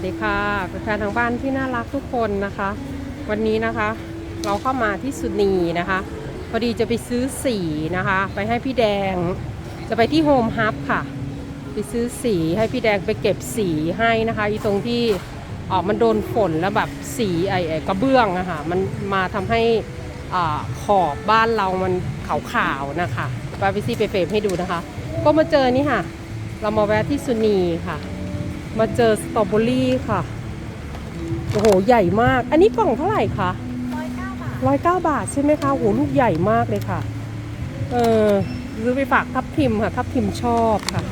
วัสดีค่ะแฟนทางบ้านที่น่ารักทุกคนนะคะ วันนี้นะคะ เราเข้ามาที่สุนีนะคะพอดีจะไปซื้อสีนะคะ ไปให้พี่แดง จะไปที่โฮมฮับค่ะ ไปซื้อสีให้พี่แดงไปเก็บสีให้นะคะอีตรงที่ออกมันโดนฝนแล้วแบบสีไอ้กระเบื้องอะค่ะมันมาทำให้อ่าขอบบ้านเรามันขาวๆนะคะไปไปซีไปเฟรมให้ดูนะคะ ก็มาเจอนี่ค่ะ เรามาแวะที่สุนีค่ะ มาเจอสตรอเบอรี่ค่ะ โอ้โห ใหญ่มาก อันนี้กล่องเท่าไหร่คะร้อยเก้าบาทร้อยเก้าบาทใช่ไหมคะโอ้โห ลูกใหญ่มากเลยค่ะ เออซื้อไปฝากทับทิมค่ะ ทับทิมชอบค่ะ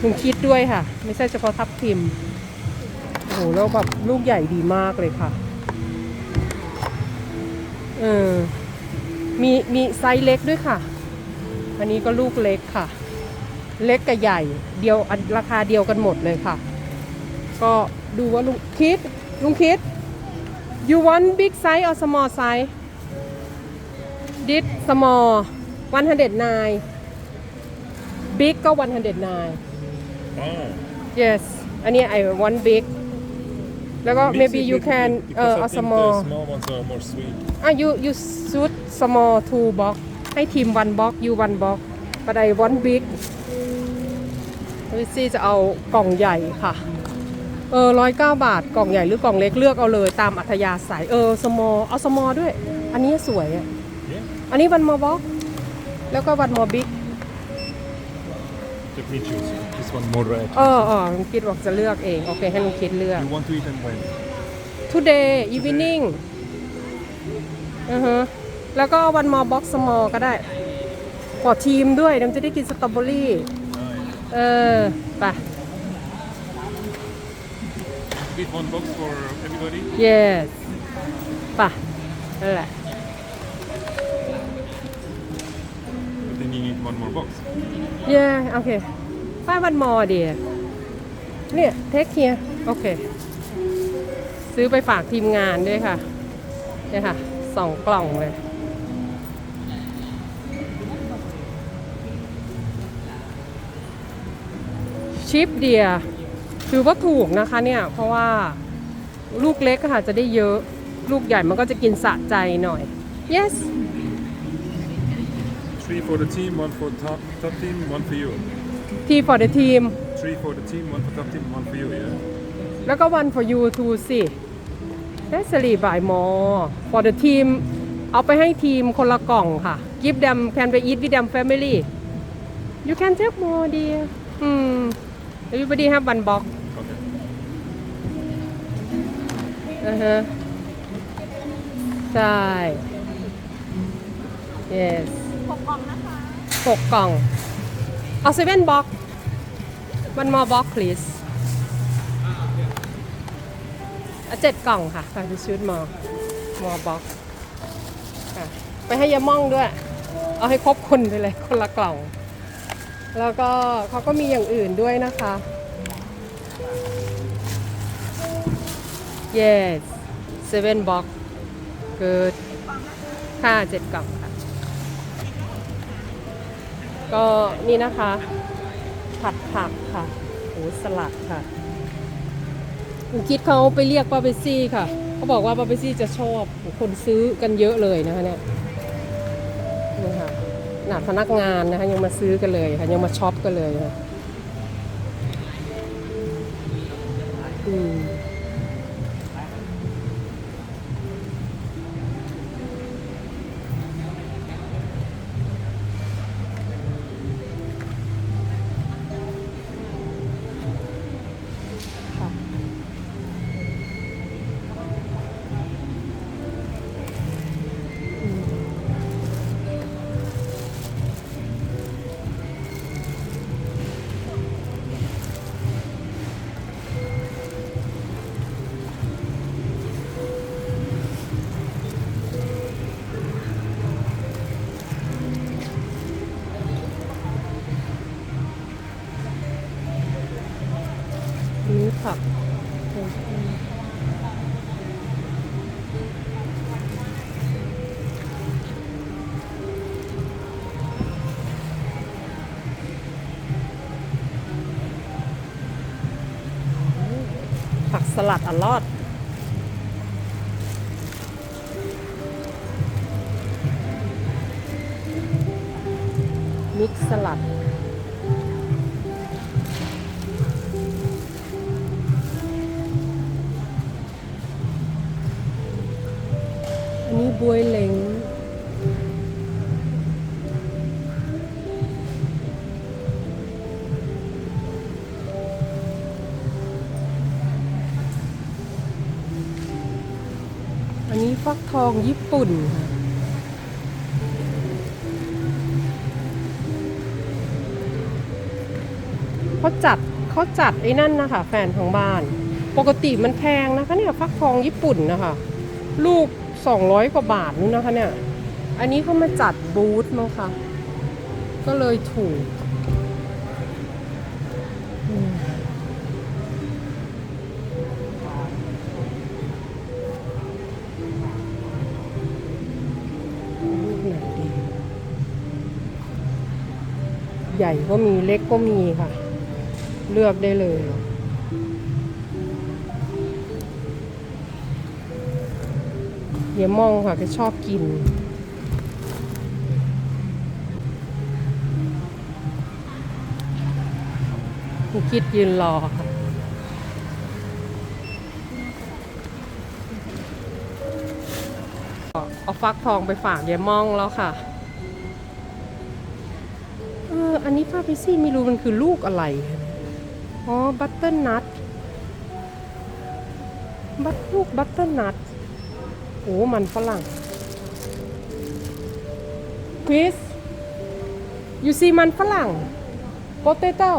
ถึงคิดด้วยค่ะ ไม่ใช่เฉพาะทับทิม โอ้โห แล้วแบบลูกใหญ่ดีมากเลยค่ะ เออ มีมีไซส์เล็กด้วยค่ะ อันนี้ก็ลูกเล็กค่ะ เล็กกับใหญ่ เดียวอันราคาเดียวกันหมดเลยค่ะ ก็ดูว่าลุงคิดลุงคิด you want big size or small size this small 109 big ก็ 109 Oh. yes อันนี้ I want big แล้วก็ Mix maybe it you with- can with- uh, because I a think small the small ones are more sweet. อะ you you shoot small two box ให้ทีม one box you one box but I want big วิซี่จะเอากล่องใหญ่ค่ะ เออร้อยเก้าบาทกล่องใหญ่หรือกล่องเล็กเลือกเอาเลยตามอัธยาศัยเออ small เอา small ด้วย อันนี้สวยอะ Yeah. อันนี้ one more box แล้วก็ one more big Let me choose. This one more red. เออเออลุงคิดบอกจะเลือกเองโอเคให้ลุงคิดเลือก You want to eat and when? today evening อือฮะแล้วก็ one more box small ก็ได้ขอทีมด้วยเดี๋ยวจะได้กินสตรอเบอรี่ เออไป Eat one box for everybody. yes ไปนั่นแหละ But then you need one more box. เย่โอเคป้ายวันมอเดียเนี่ย เทคเฮียโอเค ซื้อไปฝากทีมงานด้วยค่ะเนี่ยค่ะสองกล่องเลย ชิปเดียถือว่าถูกนะคะเนี่ย เพราะว่าลูกเล็กอะค่ะจะได้เยอะลูกใหญ่มันก็จะกินสะใจหน่อย yes Three for the team, one for top top team, one for you. T for the team Three for the team, one for top team, one for you. Yeah. แล้วก็ one for you too สิ That's a buy more for the team เอาไปให้ทีมคนละกล่องค่ะ give them can be eat with them family you can take more dear อืม everybody have one box Okay. อือฮะใช่ yes หกกล่องนะคะหกกล่องเอาเซเว่นบ็อกมันมอบ็อก please เอาเจ็ดกล่องค่ะไปดูชุดมอมอบ็อกไปให้ยาม่องด้วย เอาให้ครบคนไปเลยคนละกล่อง แล้วก็เขาก็มีอย่างอื่นด้วยนะคะ yes seven box good ค่ะเจ็ดกล่องค่ะ ก็นี่นะคะ ผัดผักค่ะโอ้สลัดค่ะคุณคิดเขาไปเรียกป้าเปซี่ค่ะ เขาบอกว่าป้าเปซี่จะชอบคนซื้อกันเยอะเลยนะคะเนี่ยนี่ค่ะ หนาพนักงานนะคะยังมาซื้อกันเลยค่ะยังมาช็อปกันเลยค่ะอืม ผักผักสลัดอลอดมิกสลัด นี้บวยเหลงอันนี้ฟักทองญี่ปุ่นค่ะเขาจัดเขาจัดไอ้นั่นนะคะแฟนของบ้าน ปกติมันแพงนะคะเนี่ยฟักทองญี่ปุ่นนะคะ ลูก 200 กว่าบาทนู่นนะคะเนี่ย อันนี้เขามาจัดบูธมั้งคะก็เลยถูก ใหญ่ก็มีเล็กก็มีค่ะ เลือกได้เลย ยวมองค่ะก็ชอบกินคุณคิดยืนรอค่ะเอาฟักทองไปฝากยายม่องแล้วค่ะ เออ อันนี้ป้าพิซี่ไม่รู้มันคือลูกอะไร อ๋อ บัตเตอร์นัท บัตลูกบัตเตอร์นัท โอ้มันฝรั่งคริส you see มันฝรั่ง potato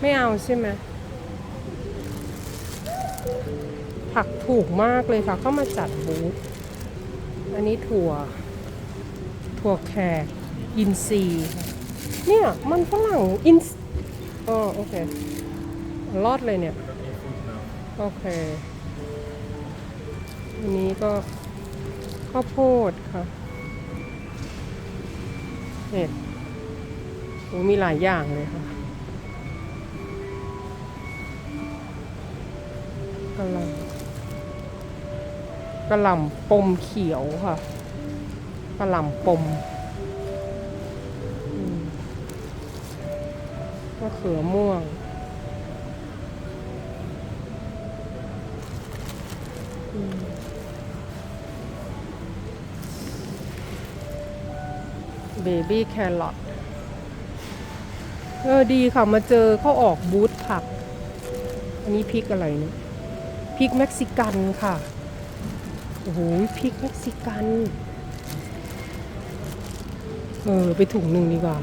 ไม่เอาใช่ไหมผักถูกมากเลยค่ะ เข้ามาจัดบูธอันนี้ถั่ว ถั่วแขก อินซีเนี่ย มันฝรั่ง อินอ๋อโอเค รอดเลยเนี่ย โอเค อันนี้ก็ข้าวโพดค่ะเห็ดโอ้มีหลายอย่างเลยค่ะกะหล่ำกะหล่ำปมเขียวค่ะกะหล่ำปมมมะเขือม่วง อืม เบบี้แครอทเออดีค่ะมาเจอเขาออกบูธผัก อันนี้พริกอะไรเนี่ยพริกเม็กซิกันค่ะ โอ้โหพริกเม็กซิกัน เออ ไปถุงหนึ่งดีกว่า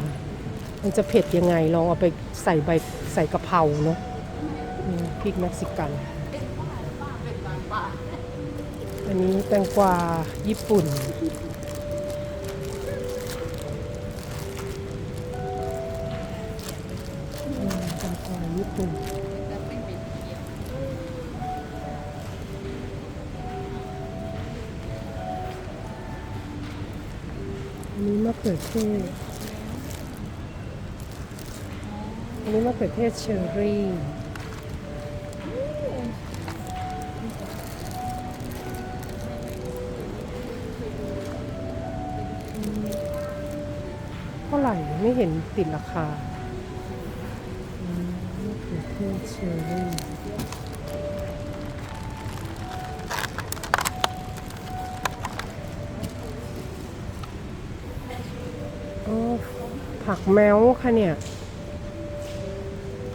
มันจะเผ็ดยังไงลองเอาไปใส่ใบใส่กะเพราเนาะพริกเม็กซิกัน อันนี้แตงกวาญี่ปุ่น ญี่ปุ่นอันนี้มะเขือเทศอันนี้มะเขือเทศเชอร์รี่เท่าไหร่ไม่เห็นติดราคา เขือเชอรี่โอ้ผักแมวค่ะเนี่ย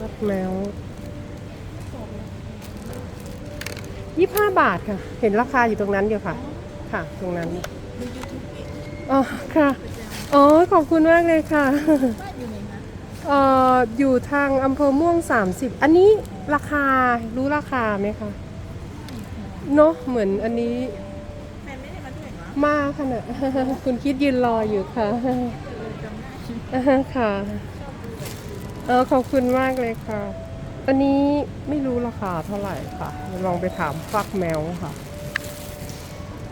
ผักแมวยี่ห้าบาทค่ะ เห็นราคาอยู่ตรงนั้นเดียวค่ะ ค่ะ ตรงนั้นอ๋อค่ะ อ๋อ ขอบคุณมากเลยค่ะ เอ่ออยู่ทางอำเภอม่วง 30 อันนี้ราคารู้ราคาไหมคะเนอะเหมือนอันนี้แฟนไม่ได้มาด้วยเหรอมากขนาด คุณคิดยืนรออยู่ค่ะค่ะเออขอบคุณมากเลยค่ะ อันนี้ไม่รู้ราคาเท่าไหร่ค่ะ ลองไปถามฟักแมวค่ะ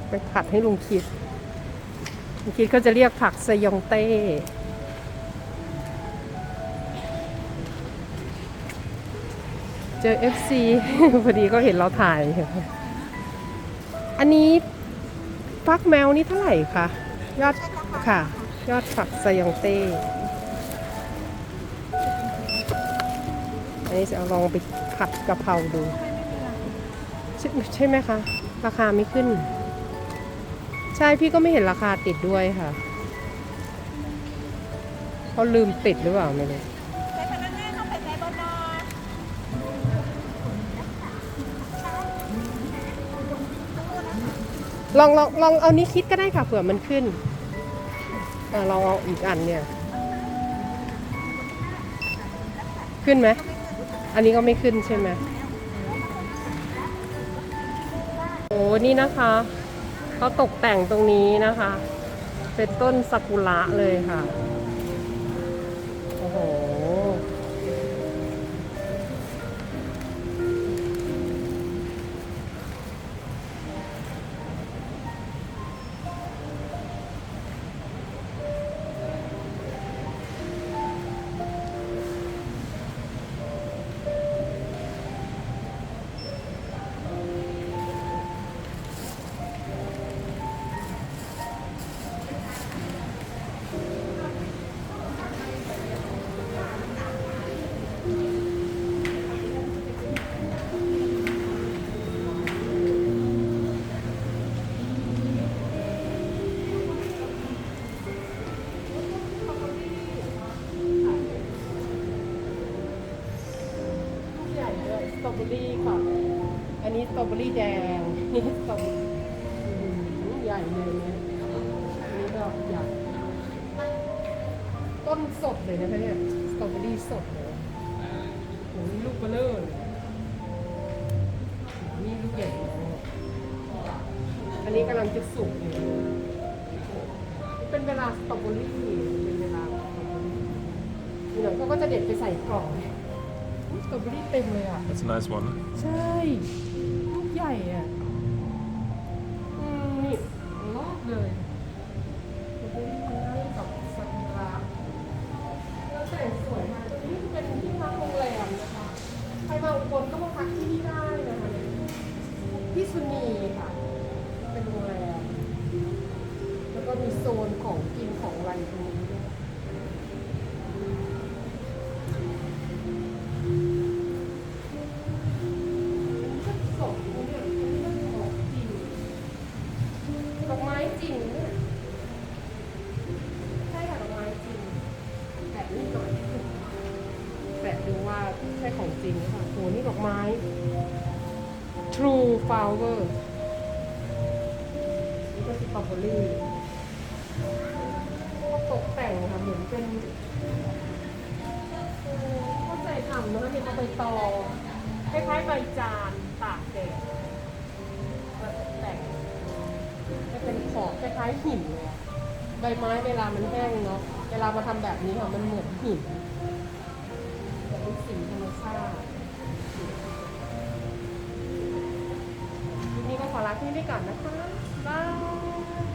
ไปผัดให้ลุงคิดลุงคิดเขาจะเรียกผักสยองเต้ เจอ FC พอดีก็เห็นเราถ่าย อันนี้ฟักแมวนี่เท่าไหร่คะยอดค่ะ ยอดฝักสยองเต้อันนี้จะเอาลองไปผัดกะเพราดู ใช่ใช่ไหมคะ ราคาไม่ขึ้น ใช่พี่ก็ไม่เห็นราคาติดด้วยค่ะเขาลืมติดหรือเปล่าไม่รู้ ลองลองลองเอานี้คิดก็ได้ค่ะเผื่อมันขึ้นอ่าลองเอาอีกอันเนี่ย ขึ้นไหมอันนี้ก็ไม่ขึ้นใช่ไหมโอ้นี่นะคะเขาตกแต่งตรงนี้นะคะ เป็นต้นซากุระเลยค่ะ รอเบอรี่ค่ะ อันนี้สตรอเบอรี่แดงนี่สตรอเบอรี่ใหญ่เลยนี่ยอันนี้ก็ใหญ่ต้นสดเลยนะคะเนี่ยสตรอเบอรี่สดเลยโอ้โหลูกเบลเลอร์เลยนี่ลูกใหญ่เลยอันนี้กำลังจะสุกอยู่เป็นเวลาสตรอเบอรี่เป็นเวลาสตรอเบอรี่เดี๋ยวเขาก็จะเด็ดไปใส่กล่องอุ๊ย สตรอเบอรี่เต็มเลยอะ That's a nice one. ใช่ลูกใหญ่อะอืมนี่รอบเลยสตรอเบอรี่มันน่ากับซากุระแล้วแต่งสวยมากตรงนี้เป็นที่พักโรงแรมนะคะ ใครมาอุบลก็มาพักที่นี่ได้นะคะที่สุนีค่ะเป็น จริงหรือเปล่าโหนี่ดอกไม้ True Flower นี่ก็สตรอเบอรี่ตกแต่งค่ะเหมือนเป็นเข้าใจทำนะคะเนี่ยเอาใบตอคล้ายๆใบจานตากแดดมาตกแต่งจะเป็นขอบคล้ายๆหินเลยใบไม้เวลามันแห้งเนาะเวลามาทำแบบนี้ค่ะมันเหมือนหิน เป็นสีธรรมชาติทีนี้ก็ขอลาที่นี่ก่อนนะคะบาย